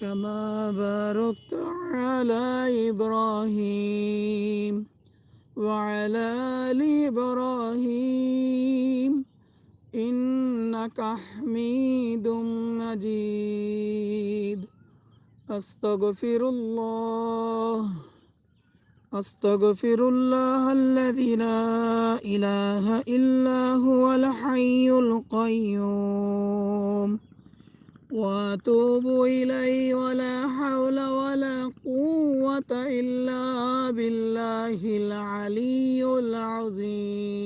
كما باركت على إبراهيم وعلى آل إبراهيم إنك حميد مجيد. أستغفر الله أستغفر الله الذي لا إله إلا هو الحي القيوم. وأتوب إليه ولا حول ولا قوة إلا بالله العلي العظيم.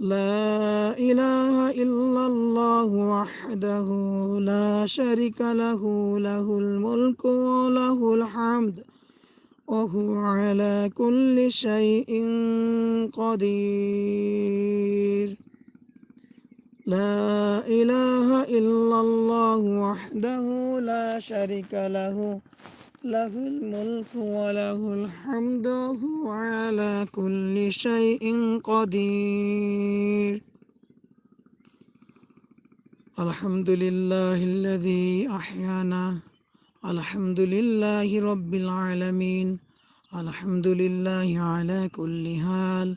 لا إله إلا الله وحده لا شريك له له الملك وله الحمد وهو على كل شيء قدير. لا إله إلا الله وحده لا شريك له له الملك وله الحمد وهو على كل شيء قدير الحمد لله الذي أحيانا الحمد لله رب العالمين الحمد لله على كل حال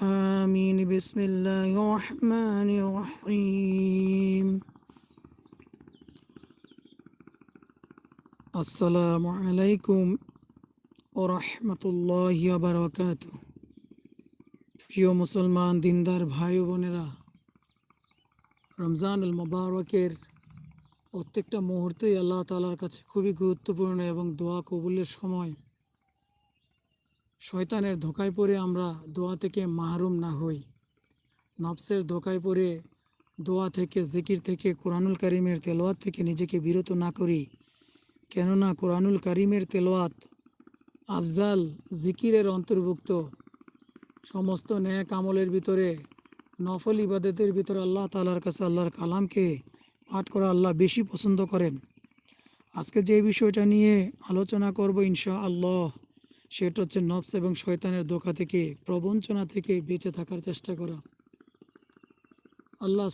آمين بسم الله الرحمن الرحيم السلام عليكم ورحمة الله وبركاته প্রিয় মুসলমান দিনদার ভাই বোনেরা রমজানুল মোবারকের প্রত্যেকটা মুহূর্তেই আল্লাহ তালার কাছে খুবই গুরুত্বপূর্ণ এবং দোয়া কবুলের সময় শয়তানের ধোকায় পড়ে আমরা দোয়া থেকে মাহরুম না হই। নফসের ধোকায় পড়ে দোয়া থেকে, জিকির থেকে, কোরআনুল কারিমের তেলোয়াত থেকে নিজেকে বিরত না করি। কেননা কোরআনুল কারিমের তেলোয়াত আফজাল জিকিরের অন্তর্ভুক্ত। সমস্ত ন্যায় আমলের ভিতরে, নফল ইবাদতের ভিতরে আল্লাহ তালার কাছে আল্লাহর কালামকে পাঠ করা আল্লাহ বেশি পছন্দ করেন। আজকে যে বিষয়টা নিয়ে আলোচনা করব ইনশা আল্লাহ সেটা হচ্ছে নফস এবং শয়তানের ধোকা থেকে, প্রবঞ্চনা থেকে বেঁচে থাকার চেষ্টা করা। আল্লাহ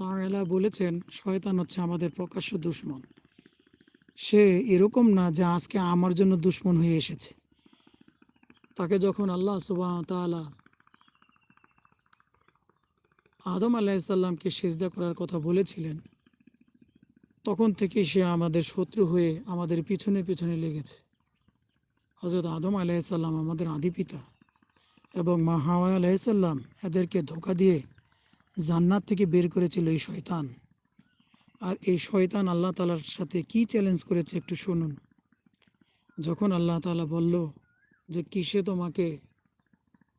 তাআলা বলেছেন, শয়তান হচ্ছে আমাদের প্রকাশ্য দুশ্মন। সে এরকম না যে আজকে আমার জন্য দুশ্মন হয়ে এসেছে। তাকে যখন আল্লাহ সুবাহ আদম আলাহিসাল্লামকে সেজদা করার কথা বলেছিলেন, তখন থেকে সে আমাদের শত্রু হয়ে আমাদের পিছনে পিছনে লেগেছে। হজরত আদম আলাইসাল্লাম আমাদের আদি পিতা এবং মা হাওয়া আলাইসাল্লাম এদেরকে ধোকা দিয়ে জান্নাত থেকে বের করেছিল এই শয়তান। আর এই শয়তান আল্লাহ তালার সাথে কি চ্যালেঞ্জ করেছে একটু শুনুন। যখন আল্লাহ তালা বলল যে, কিসে তোমাকে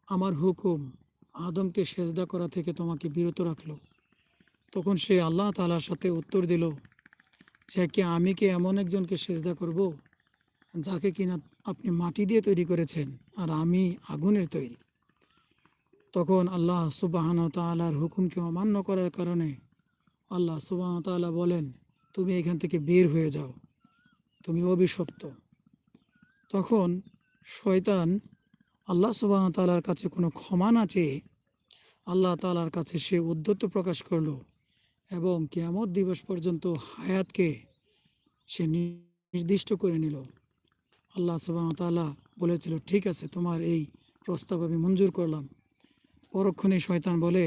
আমার হুকুম আদমকে সেজদা করা থেকে তোমাকে বিরত রাখল? তখন সে আল্লাহ তালার সাথে উত্তর দিল যে, কি আমি কি এমন একজনকে সেজদা করব যাকে কিনা আপনি মাটি দিয়ে তৈরি করেছেন আর আমি আগুনের তৈরি। তখন আল্লাহ সুবাহন তালার হুকুমকে অমান্য করার কারণে আল্লাহ সুবাহ তালা বলেন, তুমি এখান থেকে বের হয়ে যাও। তুমি অভিশপ্ত। তখন শয়তান আল্লাহ সুবাহ তালার কাছে কোনো ক্ষমা না চেয়ে আল্লাহ তালার কাছে সে উদ্যত প্রকাশ করল এবং কেমত দিবস পর্যন্ত হায়াতকে সে নির্দিষ্ট করে নিল। আল্লাহ সুবাহ তালা বলেছিল, ঠিক আছে, তোমার এই প্রস্তাব আমি মঞ্জুর করলাম। পরক্ষণে শয়তান বলে,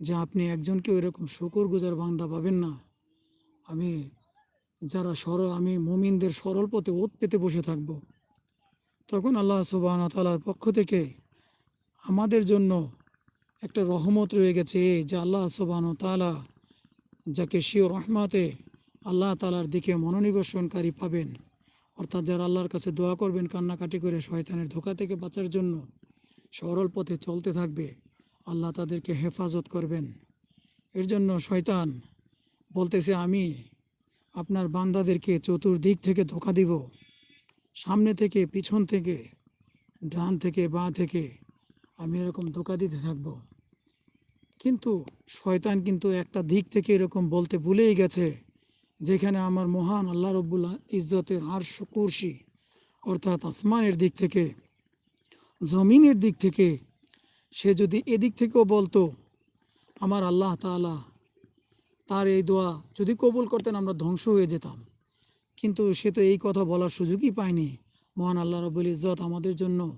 যে আপনি একজনকে ওইরকম শুকুর গুজার বান্দা পাবেন না। আমি যারা সরল আমি মুমিনদের সরল পথে ওত পেতে বসে থাকব। তখন আল্লাহ সুবাহ তালার পক্ষ থেকে আমাদের জন্য একটা রহমত রয়ে গেছে, যে আল্লাহ সুবাহ তালা যাকে শিও রহমাতে আল্লাহ তালার দিকে মনোনিবেশনকারী পাবেন। অর্থাৎ যারা আল্লাহর কাছে দোয়া করবেন, কান্নাকাটি করে শয়তানের ধোকা থেকে বাঁচার জন্য সরল পথে চলতে থাকবে, আল্লাহ তাদেরকে হেফাজত করবেন। এর জন্য শয়তান বলতেছে, আমি আপনার বান্দাদেরকে চতুর্দিক থেকে ধোকা দিব। সামনে থেকে, পিছন থেকে, ডান থেকে, বাঁ থেকে আমি এরকম ধোকা দিতে থাকব। কিন্তু শয়তান কিন্তু একটা দিক থেকে এরকম বলতে ভুলেই গেছে। যেখানে আমার মহান আল্লাহ রব্বুল ইজ্জতের আর কুরসি অর্থাৎ আসমানের দিক থেকে, জমিনের দিক থেকে, সে যদি এদিক থেকেও বলতো, আমার আল্লাহ তাআলা তার এই দোয়া যদি কবুল করতেন, আমরা ধ্বংস হয়ে যেতাম। কিন্তু সে তো এই কথা বলার সুযোগই পায়নি। মহান আল্লাহ রবুল ইজ্জত আমাদের জন্য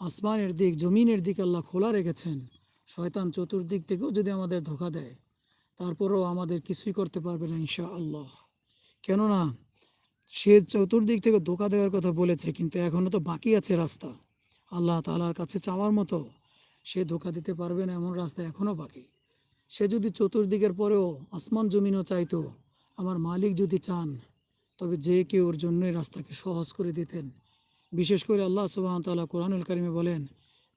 আসমানের দিক, জমিনের দিক আল্লাহ খোলা রেখেছেন। শয়তান চতুর্দিক থেকেও যদি আমাদের ধোকা দেয় তারপরেও আমাদের কিছুই করতে পারবে না ইনশা আল্লাহ কেননা, সে চতুর্দিক থেকে ধোকা দেওয়ার কথা বলেছে, কিন্তু এখনও তো বাকি আছে রাস্তা। আল্লাহ তালার কাছে চাওয়ার মতো সে ধোকা দিতে পারবে না, এমন রাস্তা এখনও বাকি। সে যদি চতুর্দিকের পরেও আসমান জমিনও চাইতো, আমার মালিক যদি চান, তবে যে কেউ ওর জন্যই রাস্তাকে সহজ করে দিতেন। বিশেষ করে আল্লাহ সুবাহ তাল্লাহ কোরআনুল কারিমে বলেন,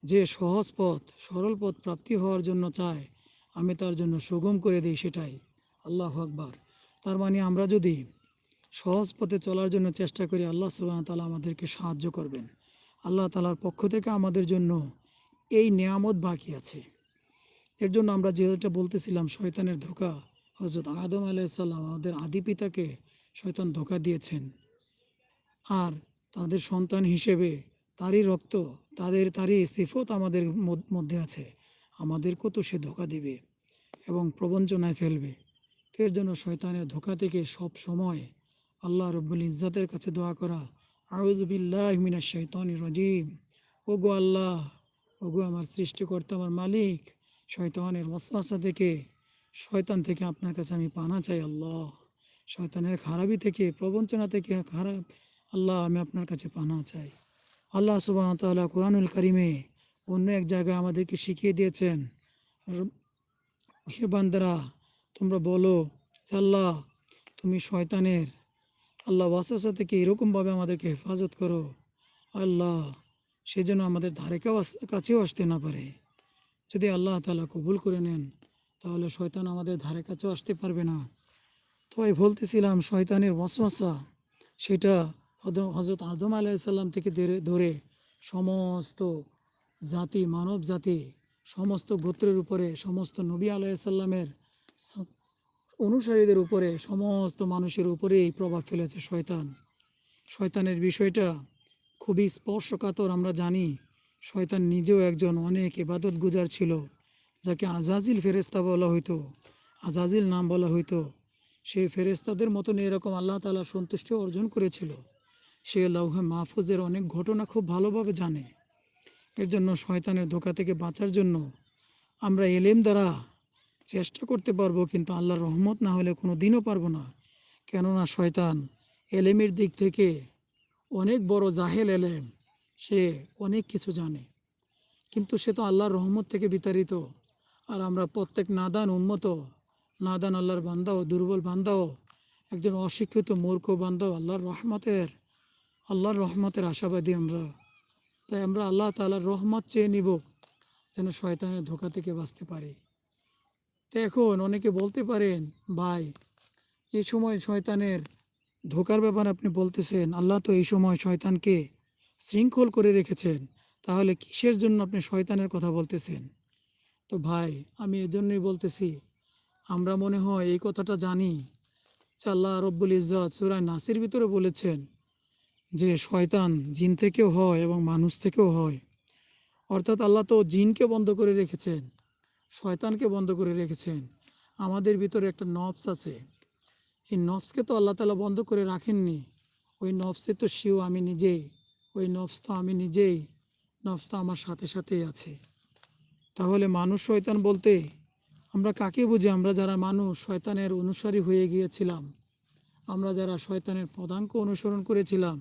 যে সহজ পথ, সরল পথ প্রাপ্তি হওয়ার জন্য চায় আমি তার জন্য সুগম করে দিই সেটাই। আল্লাহ আকবার। তার মানে আমরা যদি সহজ পথে চলার জন্য চেষ্টা করি, আল্লাহ সুবাহ তালা আমাদেরকে সাহায্য করবেন। আল্লাহ তালার পক্ষ থেকে আমাদের জন্য এই নিয়ামত বাকি আছে। এর জন্য আমরা যেটা বলতেছিলাম, শয়তানের ধোকা। হজরত আদম আলাইসাল্লাম আমাদের আদি পিতাকে শয়তান ধোকা দিয়েছেন। আর তাদের সন্তান হিসেবে তারই রক্ত, তাদের, তারই সিফত আমাদের মধ্যে আছে। আমাদেরকেও তো সে ধোকা দিবে। এবং প্রবঞ্চনায় ফেলবে। এর জন্য শয়তানের ধোকা থেকে সব সময় আল্লাহ রব্বুল ইজ্জাতের কাছে দোয়া করা। আউজবিল্লাহ মিনা শৈতান রজিম। ও গো আল্লাহ ও গো আমার সৃষ্টিকর্তা, আমার মালিক, শয়তানের ওয়াসওয়াসা থেকে, শয়তান থেকে আপনার কাছে আমি পানা চাই আল্লাহ। শয়তানের খারাপি থেকে, প্রবঞ্চনা থেকে খারাপ আল্লাহ আমি আপনার কাছে পানা চাই। আল্লাহ সুবাহ তাআলা কোরআনুল করিমে অন্য এক জায়গায় আমাদেরকে শিখিয়ে দিয়েছেন হে বান্দারা, তোমরা বলো আল্লাহ, তুমি শয়তানের। আল্লাহ ওয়াসাসা থেকে এরকমভাবে আমাদেরকে হেফাজত করো। আল্লাহ, সে যেন আমাদের ধারে কাছেও আসতে না পারে। যদি আল্লাহ তালা কবুল করে নেন, তাহলে শয়তান আমাদের ধারে কাছেও আসতে পারবে না। তো আমি বলতেছিলাম শয়তানের ওয়াসওয়াসা, সেটা হজরত আদম আলাইসাল্লাম থেকে ধরে সমস্ত জাতি, মানব জাতি সমস্ত গোত্রের উপরে, সমস্ত নবী আলাইসাল্লামের অনুসারীদের উপরে, সমস্ত মানুষের উপরে এই প্রভাব ফেলেছে শয়তান। শয়তানের বিষয়টা খুবই স্পর্শকাতর, আমরা জানি। শয়তান নিজেও একজন অনেক ইবাদত গুজার ছিল, যাকে আজাজিল ফেরেস্তা বলা হইতো। আজাজিল নাম বলা হইতো। সেই ফেরেস্তাদের মতন এরকম আল্লাহ তালা সন্তুষ্টি অর্জন করেছিল। সে লৌহে মাহফুজের অনেক ঘটনা খুব ভালোভাবে জানে। এর জন্য শয়তানের ধোকা থেকে বাঁচার জন্য আমরা এলেম দ্বারা চেষ্টা করতে পারব, কিন্তু আল্লাহর রহমত না হলে কোনো দিনও পারব না। কেননা শয়তান এলেমের দিক থেকে অনেক বড় জাহেল এলেম, সে অনেক কিছু জানে। কিন্তু সে তো আল্লাহর রহমত থেকে বিতাড়িত। আর আমরা প্রত্যেক নাদান উন্মত নাদান আল্লাহর বান্দাও দুর্বল বান্দাও একজন অশিক্ষিত মূর্খ বান্দাও আল্লাহর রহমতের আল্লাহর রহমতের আশাবাদী আমরা তাই আমরা আল্লাহ তাআলার রহমত চেয়ে নিব যেন শয়তানের ধোকা থেকে বাঁচতে পারি। তো এখন অনেকে বলতে পারেন, ভাই, এই সময় শয়তানের ধোকার ব্যাপার আপনি বলতেছেন, আল্লাহ তো এই সময় শয়তানকে শৃঙ্খল করে রেখেছেন, তাহলে কিসের জন্য আপনি শয়তানের কথা বলতেছেন? তো ভাই, আমি এজন্যই বলতেছি, আমরা মনে হয় এই কথাটা জানি। যে আল্লাহ রব্বুল ইজ্জত সুরায় নাসির ভিতরে বলেছেন যে শয়তান জিন থেকেও হয় এবং মানুষ থেকেও হয়। অর্থাৎ আল্লাহ তো জিনকে বন্ধ করে রেখেছেন, শয়তানকে বন্ধ করে রেখেছেন। আমাদের ভিতরে একটা নফস আছে। এই নফসকে তো আল্লাহ তালা বন্ধ করে রাখেননি। ওই নফসে তো শিও আমি নিজেই, ওই নফস তো আমি নিজেই, নফস তো আমার সাথে সাথেই আছে। তাহলে মানুষ শয়তান বলতে আমরা কাকে বুঝি? আমরা যারা মানুষ শয়তানের অনুসারী হয়ে গিয়েছিলাম, আমরা যারা শয়তানের পদাঙ্ক অনুসরণ করেছিলাম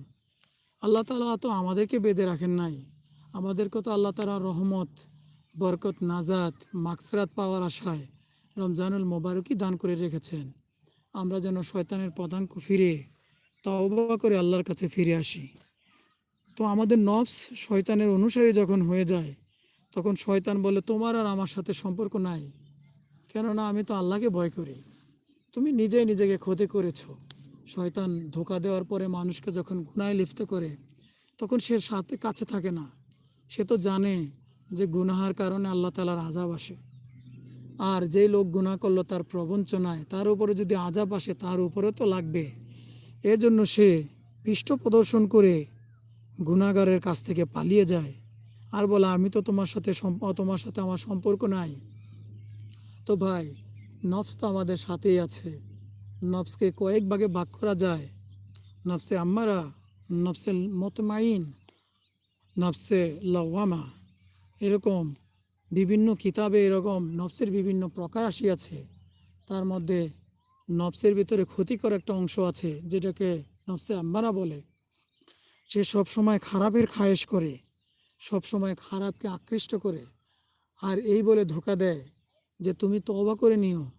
আল্লাহ তালা তো আমাদেরকে বেঁধে রাখেন নাই। আমাদেরকে তো আল্লাহ তালা রহমত, বরকত, নাজাত, মাগফেরাত পাওয়ার আশায় রমজানুল মোবারকই দান করে রেখেছেন। আমরা যেন শয়তানের পদাঙ্ক ফিরে, তওবা করে আল্লাহর কাছে ফিরে আসি। তো আমাদের নফস শয়তানের অনুসারী যখন হয়ে যায়, তখন শয়তান বলে, তোমার আর আমার সাথে সম্পর্ক নাই। কেননা আমি তো আল্লাহকে ভয় করি। তুমি নিজেই নিজেকে ক্ষতি করেছ। শয়তান ধোকা দেওয়ার পরে মানুষকে যখন গুনায় লিপ্ত করে, তখন সে সাথে কাছে থাকে না। সে তো জানে যে গুনাহার কারণে আল্লাহ তালার আজাব আসে। আর যেই লোক গুনাহ করল তার প্রবঞ্চনায়, তার উপরে যদি আজাব আসে, তার উপরে তো লাগবে। এর জন্য সে পৃষ্ঠ প্রদর্শন করে গুনাগারের কাছ থেকে পালিয়ে যায়। আর বলে, আমি তো তোমার সাথে তোমার সাথে আমার সম্পর্ক নাই। তো ভাই, নফস তো আমাদের সাথেই আছে। নফসকে কয়েক ভাগে ভাগ করা যায়। নফসে আম্মারা, নফসে মতমাইন, নফসে লওয়ামা। এরকম বিভিন্ন কিতাবে এরকম নফসের বিভিন্ন প্রকার আসিয়াছে। তার মধ্যে নফসের ভিতরে ক্ষতিকর একটা অংশ আছে, যেটাকে নফসে আম্মারা বলে। সে সব সময় খারাপের খায়েশ করে, সব সময় খারাপকে আকৃষ্ট করে। আর এই বলে ধোকা দেয় যে, তুমি তওবা করে নিও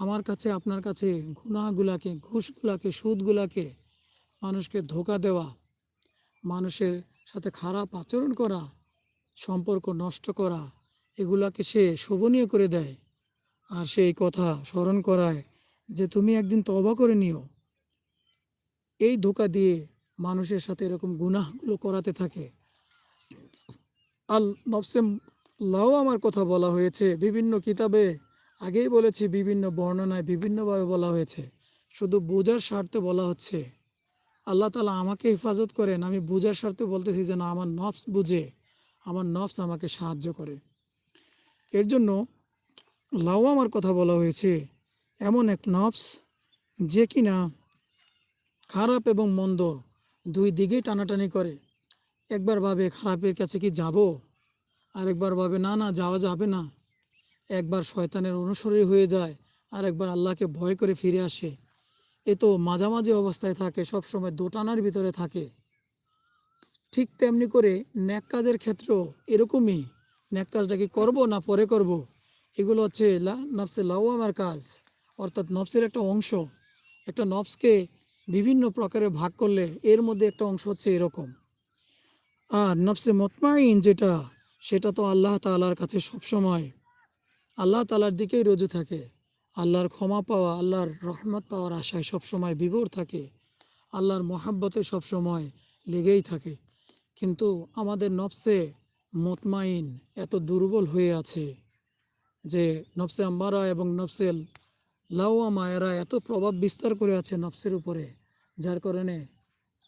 আমার কাছে, আপনার কাছে গুনাহগুলাকে, ঘুষগুলাকে, সুদগুলাকে, মানুষকে ধোকা দেওয়া, মানুষের সাথে খারাপ আচরণ করা, সম্পর্ক নষ্ট করা, এগুলাকে সে শোভনীয় করে দেয়। আর সেই কথা স্মরণ করায় যে, তুমি একদিন তবা করে নিও। এই ধোকা দিয়ে মানুষের সাথে এরকম গুনাহগুলো করাতে থাকে। আল নফসে লাও আমার কথা বলা হয়েছে, বিভিন্ন কিতাবে আগেই বলেছি বিভিন্ন বর্ণনায় বিভিন্নভাবে বলা হয়েছে। শুধু বোঝার স্বার্থে বলা হচ্ছে। আল্লাহ তালা আমাকে হেফাজত করেন। আমি বোঝার স্বার্থে বলতেছি যেন আমার নফস বুঝে, আমার নফস আমাকে সাহায্য করে। এর জন্য লাও আমার কথা বলা হয়েছে, এমন এক নফস যে কিনা খারাপ এবং মন্দ দুই দিকেই টানাটানি করে। একবার ভাবে খারাপের কাছে কি যাব? আরেকবার ভাবে না না, যাওয়া যাবে না। একবার শয়তানের অনুসরী হয়ে যায় আর একবার আল্লাহকে ভয় করে ফিরে আসে। এ তো মাঝামাঝি অবস্থায় থাকে সব সময় দোটানার ভিতরে থাকে। ঠিক তেমনি করে ন্যাক কাজের ক্ষেত্রেও এরকমই। ন্যাক কাজটা কি করব না পরে করব। এগুলো হচ্ছে লা- নফসে লাওয়ামার কাজ, অর্থাৎ নফসের একটা অংশ। একটা নফসকে বিভিন্ন প্রকারে ভাগ করলে এর মধ্যে একটা অংশ হচ্ছে এরকম। আর নফসে মতমাইন যেটা, সেটা তো আল্লাহ তালার কাছে সবসময় আল্লাহ তালার দিকেই রজু থাকে। আল্লাহর ক্ষমা পাওয়া, আল্লাহর রহমত পাওয়ার আশায় সবসময় বিভোর থাকে। আল্লাহর মহাব্বতে সবসময় লেগেই থাকে। কিন্তু আমাদের নফসে মতমাইন এত দুর্বল হয়ে আছে যে নফসে আম্মারা এবং নফসেল লাউয়ামা এরা এত প্রভাব বিস্তার করে আছে নফসের উপরে, যার কারণে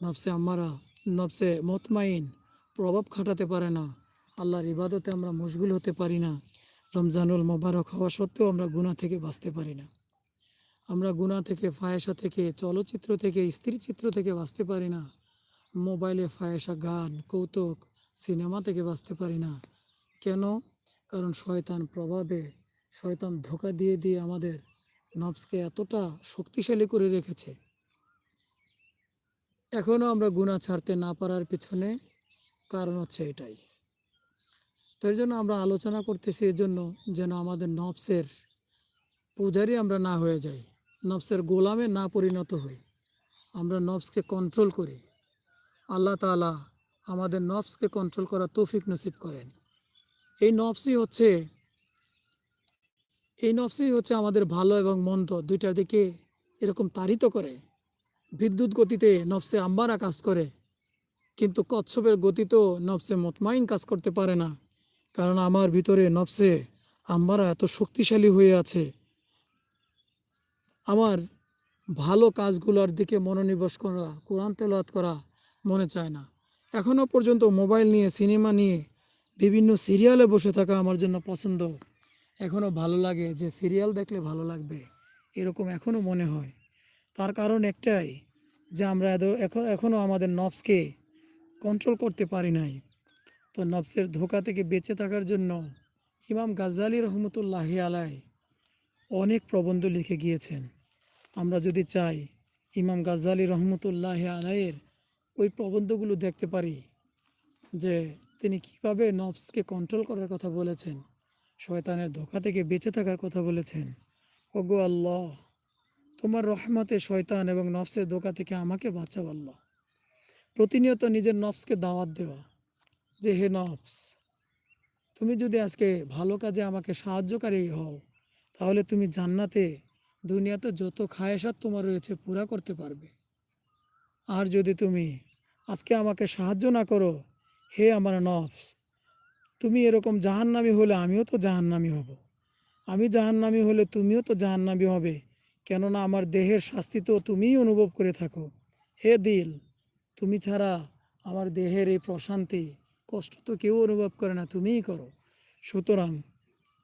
নফসে আম্মারা নফসে মতমাইন প্রভাব খাটাতে পারে না। আল্লাহর ইবাদতে আমরা মশগুল হতে পারি না। রমজানুল মোবারক হওয়া সত্ত্বেও আমরা গুণা থেকে বাঁচতে পারি না। আমরা গুণা থেকে ফায়েসা থেকে, চলচ্চিত্র থেকে স্ত্রী চিত্র থেকে বাঁচতে পারি না। মোবাইলে ফায়েসা গান, কৌতুক, সিনেমা থেকে বাঁচতে পারি না। কেন? কারণ শয়তান প্রভাবে, শয়তান ধোকা দিয়ে দিয়ে আমাদের নবসকে এতটা শক্তিশালী করে রেখেছে। এখনও আমরা গুণা ছাড়তে না পারার পিছনে কারণ হচ্ছে এটাই। তো জন্য আমরা আলোচনা করতেছি এর জন্য যেন আমাদের নবসের পূজারি আমরা না হয়ে যাই নবসের গোলামে না পরিণত হই। আমরা নবসকে কন্ট্রোল করি। আল্লাহ তাআলা আমাদের নবসকে কন্ট্রোল করা তৌফিক নসিব করেন। এই নবসই হচ্ছে, এই নবসই হচ্ছে আমাদের ভালো এবং মন্দ দুইটার দিকে এরকম তাড়িত করে। বিদ্যুৎ গতিতে নবসে আম্বারা কাজ করে, কিন্তু কচ্ছপের গতিতেও নবসে মতমাইন কাজ করতে পারে না। কারণ আমার ভিতরে নবসে আম্বারা এত শক্তিশালী হয়ে আছে। আমার ভালো কাজগুলোর দিকে মনোনিবেশ করা, কোরআন তেলাত করা মনে চায় না। এখনও পর্যন্ত মোবাইল নিয়ে, সিনেমা নিয়ে, বিভিন্ন সিরিয়ালে বসে থাকা আমার জন্য পছন্দ। এখনও ভালো লাগে যে সিরিয়াল দেখলে ভালো লাগবে, এরকম এখনও মনে হয়। তার কারণ একটাই যে আমরা এখনও আমাদের নবসকে কন্ট্রোল করতে পারি নাই। তো নবসের ধোকা থেকে বেঁচে থাকার জন্য ইমাম গাজ্জালি রহমতুল্লাহি আলাই অনেক প্রবন্ধ লিখে গিয়েছেন। আমরা যদি চাই ইমাম গাজ্জালি রহমতুল্লাহ আলাইয়ের ওই প্রবন্ধগুলো দেখতে পারি যে তিনি কীভাবে নফসকে কন্ট্রোল করার কথা বলেছেন, শয়তানের ধোকা থেকে বেঁচে থাকার কথা বলেছেন। ওগো আল্লাহ, তোমার রহমতে শয়তান এবং নফসের ধোকা থেকে আমাকে বাঁচাও আল্লাহ। প্রতিনিয়ত নিজের নফসকে দাওয়াত দেওয়া যে, হে নফস, তুমি যদি আজকে ভালো কাজে আমাকে সাহায্যকারী হও, তাহলে তুমি জান্নাতে দুনিয়াতে যত খায়েসাত তোমার রয়েছে পুরা করতে পারবে। আর যদি তুমি আজকে আমাকে সাহায্য না করো, হে আমার নফস, তুমি এরকম জাহান্নামি হলে আমিও তো জাহান্নামি হব। আমি জাহান্নামি হলে তুমিও তো জাহান্নামি হবে, কেননা আমার দেহের শাস্তি তো তুমিই অনুভব করে থাকো। হে দিল, তুমি ছাড়া আমার দেহের এই প্রশান্তি কষ্ট তো কেউ অনুভব করে না, তুমিই করো। সুতরাং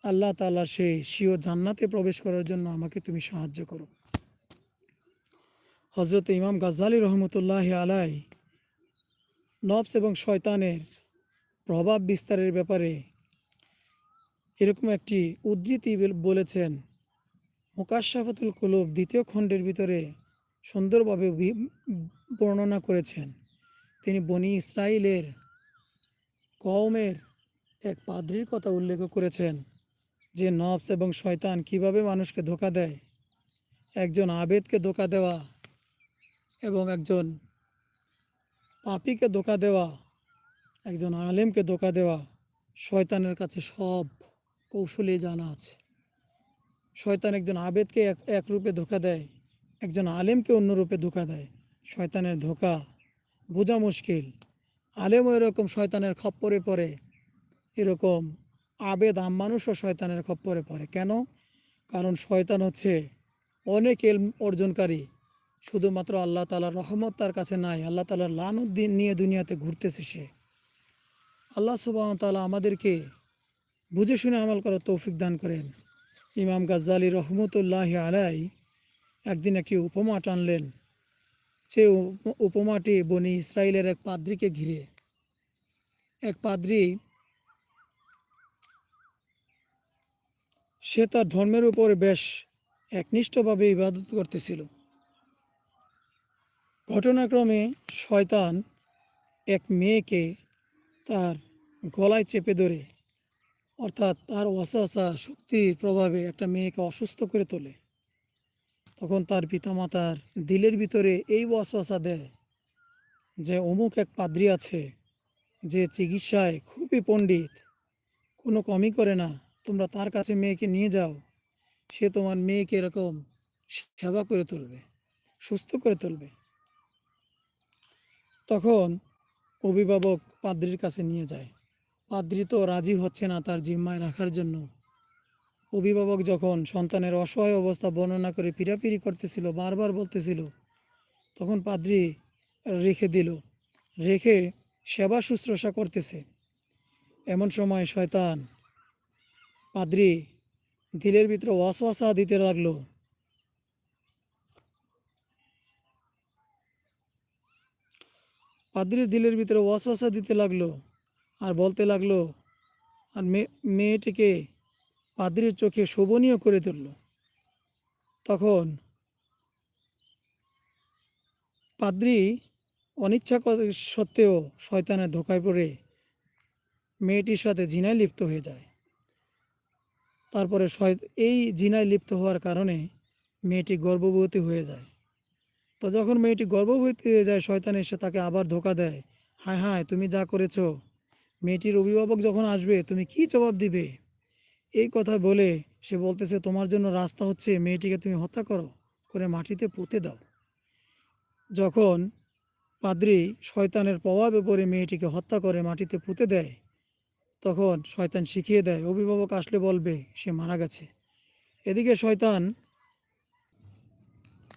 আল্লাহ তালা সে সিও জান্নাতে প্রবেশ করার জন্য আমাকে তুমি সাহায্য করো। হজরত ইমাম গাজ্জালি রহমতুল্লাহ আলাই নবস এবং শয়তানের প্রভাব বিস্তারের ব্যাপারে এরকম একটি উদ্ধৃতি বলেছেন। মোকাশাফাতুল কুলুব দ্বিতীয় খণ্ডের ভিতরে সুন্দরভাবে বর্ণনা করেছেন। তিনি বনি ইসরায়েলের কওমের এক পাদ্রির কথা উল্লেখ করেছেন যে নফস এবং শয়তান কীভাবে মানুষকে ধোকা দেয়। একজন আবেদকে ধোকা দেওয়া এবং একজন পাপিকে ধোকা দেওয়া, একজন আলেমকে ধোকা দেওয়া শয়তানের কাছে সব কৌশলে জানা আছে। শয়তান একজন আবেদকে এক এক রূপে ধোকা দেয়, একজন আলেমকে অন্য রূপে ধোকা দেয়। শয়তানের ধোকা বোঝা মুশকিল। আলেমও এরকম শয়তানের খপ্পরে পড়ে, এরকম আবেদ আম মানুষও শয়তানের খপ্পরে পড়ে। কেন? কারণ শয়তান হচ্ছে অনেক এল অর্জনকারী, শুধুমাত্র আল্লাহ তালার রহমত তার কাছে নাই, আল্লাহ তালার লানত নিয়ে দুনিয়াতে ঘুরতেছে সে। আল্লাহ সুবাহ তালা আমাদেরকে বুঝে শুনে আমল করার তৌফিক দান করেন। ইমাম গাজ্জালি রহমতুল্লাহ আলাই একদিন একটি উপমা টানলেন। সে উপ- উপমাটি বনি ইসরায়েলের এক পাদ্রিকে ঘিরে। এক পাদ্রি, সে তার ধর্মের উপর বেশ একনিষ্ঠভাবে ইবাদত করতেছিল। ঘটনাক্রমে শয়তান এক মেয়েকে তার গলায় চেপে ধরে, অর্থাৎ তার অসাসা শক্তির প্রভাবে একটা মেয়েকে অসুস্থ করে তোলে। তখন তার পিতামাতার দিলের ভিতরে এই ওয়াসওয়াসা দেয় যে, অমুক এক পাদ্রি আছে যে চিকিৎসায় খুবই পণ্ডিত, কোনো কমই করে না। তোমরা তার কাছে মেয়েকে নিয়ে যাও। সে তোমার মেয়েকে এরকম সেবা করে তুলবে, সুস্থ করে তুলবে। তখন অভিভাবক পাদ্রির কাছে নিয়ে যায়। পাদ্রি তো রাজি হচ্ছে না তার জিম্মায় রাখার জন্য। অভিভাবক যখন সন্তানের অসহায় অবস্থা বর্ণনা করে পিরাপিরি করতেছিল, বারবার বলতেছিল, তখন পাদ্রি রেখে দিল, রেখে সেবা শুশ্রূষা করতেছে। এমন সময় শয়তান পাদ্রি দিলের ভিতরে ওয়াসওয়াসা দিতে লাগল। পাদ্রির দিলের ভিতরে ওয়াসওয়াসা দিতে লাগল আর বলতে লাগল, আর মেয়ে মেয়েটিকে পাদ্রির চোখে শোভনীয় করে তুলল। তখন পাদ্রি অনিচ্ছা সত্ত্বেও শয়তানের ধোকায় পড়ে মেয়েটির সাথে জিনায় লিপ্ত হয়ে যায়। তারপরে এই জিনায় লিপ্ত হওয়ার কারণে মেয়েটি গর্ভবতী হয়ে যায়। তো যখন মেয়েটি গর্ভবতী হয়ে যায়, শয়তান এসে তাকে আবার ধোকা দেয়। হায় হায়, তুমি যা করেছ, মেয়েটির অভিভাবক যখন আসবে, তুমি কি জবাব দিবে? এই কথা বলে সে বলতেছে, তোমার জন্য রাস্তা হচ্ছে মেয়েটিকে তুমি হত্যা করো, করে মাটিতে পুঁতে দাও। যখন পাদ্রি শয়তানের প্রভাবে পড়ে মেয়েটিকে হত্যা করে মাটিতে পুঁতে দেয়, তখন শয়তান শিখিয়ে দেয়, অভিভাবক আসলে বলবে, সে মারা গেছে। এদিকে শয়তান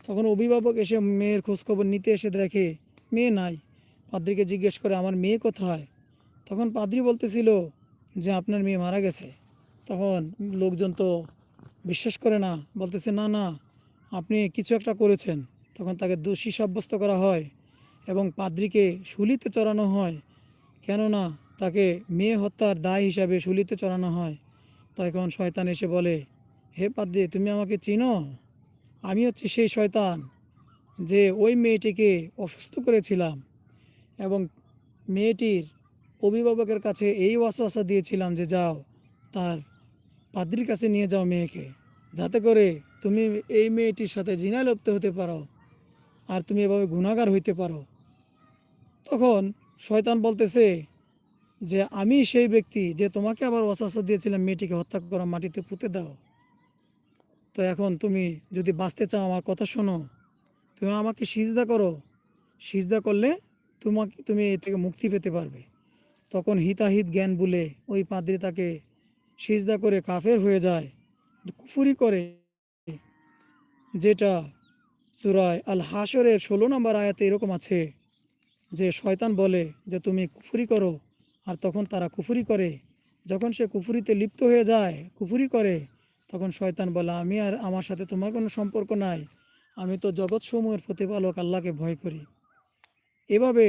তখন অভিভাবক এসে মেয়ের খোঁজখবর নিতে এসে দেখে, মেয়ে নাই। পাদ্রিকে জিজ্ঞেস করে, আমার মেয়ে কোথায়? তখন পাদ্রি বলতেছিল যে, আপনার মেয়ে মারা গেছে। তখন লোকজন তো বিশ্বাস করে না, বলতেছে, না না, আপনি কিছু একটা করেছেন। তখন তাকে দোষী সাব্যস্ত করা হয় এবং পাদ্রিকে শুলিতে চড়ানো হয়। কেননা তাকে মেয়ে হত্যার দায় হিসাবে শুলিতে চড়ানো হয়। তখন শয়তান এসে বলে, হে পাদ্রি, তুমি আমাকে চিনো? আমি হচ্ছে সেই শয়তান যে ওই মেয়েটিকে অসুস্থ করেছিলাম এবং মেয়েটির অভিভাবকের কাছে এই ওয়াসওয়াসা দিয়েছিলাম যে, যাও, তার পাদ্রির কাছে নিয়ে যাও মেয়েকে, যাতে করে তুমি এই মেয়েটির সাথে জিনায় লিপ্ত হতে পারো আর তুমি এভাবে গুণাগার হইতে পারো। তখন শয়তান বলতেছে যে, আমি সেই ব্যক্তি যে তোমাকে আবার ওয়াসওয়াসা দিয়েছিলাম মেয়েটিকে হত্যা করা মাটিতে পুঁতে দাও। তো এখন তুমি যদি বাঁচতে চাও আমার কথা শোনো, তুমি আমাকে সিজদা করো। সিজদা করলে তোমাকে, তুমি এ থেকে মুক্তি পেতে পারবে। তখন হিতাহিত জ্ঞান বলে ওই পাদ্রি তাকে সিজদা করে কাফের হয়ে যায়, কুফুরি করে, যেটা সুরায় আল হাসরের ষোলো নম্বর আয়াতে এরকম আছে যে, শয়তান বলে যে, তুমি কুফুরি করো। আর তখন তারা কুফুরি করে। যখন সে কুফুরিতে লিপ্ত হয়ে যায়, কুফুরি করে, তখন শয়তান বলে, আমি আর আমার সাথে তোমার কোনো সম্পর্ক নাই। আমি তো জগৎসমূহের প্রতিপালক, আল্লাহকে ভয় করি। এভাবে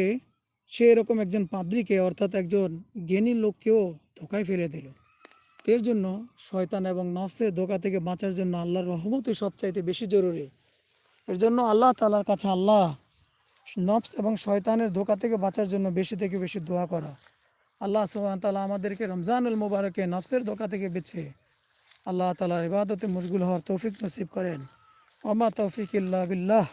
সে এরকম একজন পাদ্রিকে, অর্থাৎ একজন জ্ঞানী লোককেও ধোকায় ফেলে দিল। এর জন্য শয়তান এবং নফসের ধোকা থেকে বাঁচার জন্য আল্লাহর রহমতই সবচাইতে বেশি জরুরি। এর জন্য আল্লাহ তালার কাছে আল্লাহ নফস এবং শয়তানের ধোকা থেকে বাঁচার জন্য বেশি থেকে বেশি দোয়া করা। আল্লাহ সুবাহ তালা আমাদেরকে রমজানুল মুবারকে নফসের ধোকা থেকে বেছে আল্লাহ তালার ইবাদতে মশগুল হওয়ার তৌফিক নসিব করেন। ওমা তৌফিক ইল্লা বিল্লাহ।